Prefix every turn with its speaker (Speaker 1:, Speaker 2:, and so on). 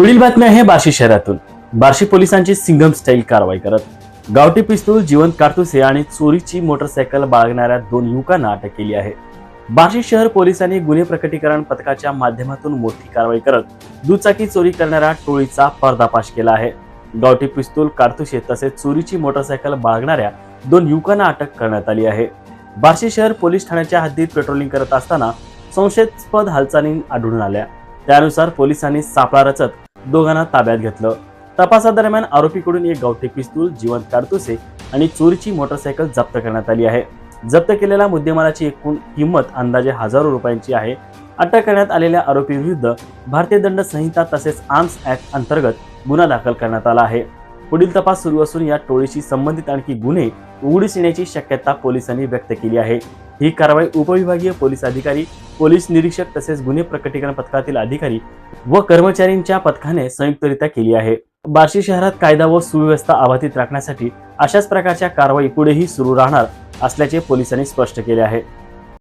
Speaker 1: पुढील बातमी आहे बार्शी शहरातून. बार्शी पोलिसांची सिंगम स्टाईल कारवाई करत. गावठी पिस्तूल जिवंत काडतुसे आणि चोरीची मोटरसायकल बाळगणाऱ्या दोन युवकांना अटक केली आहे. बार्शी शहर पोलिसांनी गुन्हे प्रकटीकरण पथकाच्या माध्यमातून मोठी कारवाई करत दुचाकी चोरी करणाऱ्या टोळीचा पर्दाफाश केला आहे. गावठी पिस्तूल काडतुसे तसेच चोरीची मोटरसायकल बाळगणाऱ्या दोन युवकांना अटक करण्यात आली आहे. बार्शी शहर पोलीस ठाण्याच्या हद्दीत पेट्रोलिंग करत असताना संशयास्पद हालचाली आढळून आल्या. त्यानुसार पोलिसांनी सापळा रचत दोघांना ताब्यात घेतलं. तपासादरम्यान आरोपीकडून एक गावठी पिस्तूल जिवंत काडतुसे आणि चोरीची मोटरसायकल जप्त करण्यात आली आहे. जप्त केलेल्या मुद्देमालाची एकूण किंमत अंदाजे हजारो रुपयांची आहे. अटक करण्यात आलेल्या आरोपी विरुद्ध भारतीय दंड संहिता तसेच आर्म्स ऍक्ट अंतर्गत गुन्हा दाखल करण्यात आला आहे. पुढील तपास सुरू असून या टोळीशी संबंधित आणखी गुन्हे उघडीस येण्याची शक्यता पोलिसांनी व्यक्त केली आहे. ही कारवाई उपविभागीय पोलीस अधिकारी पोलीस निरीक्षक तसेच गुन्हे प्रकटीकरण पथकातील अधिकारी व कर्मचाऱ्यांच्या पथकाने संयुक्तरित्या केली आहे. बार्शी शहरात कायदा व सुव्यवस्था अबाधित राखण्यासाठी अशाच प्रकारच्या कारवाई पुढेही सुरू राहणार असल्याचे पोलिसांनी स्पष्ट केले आहे.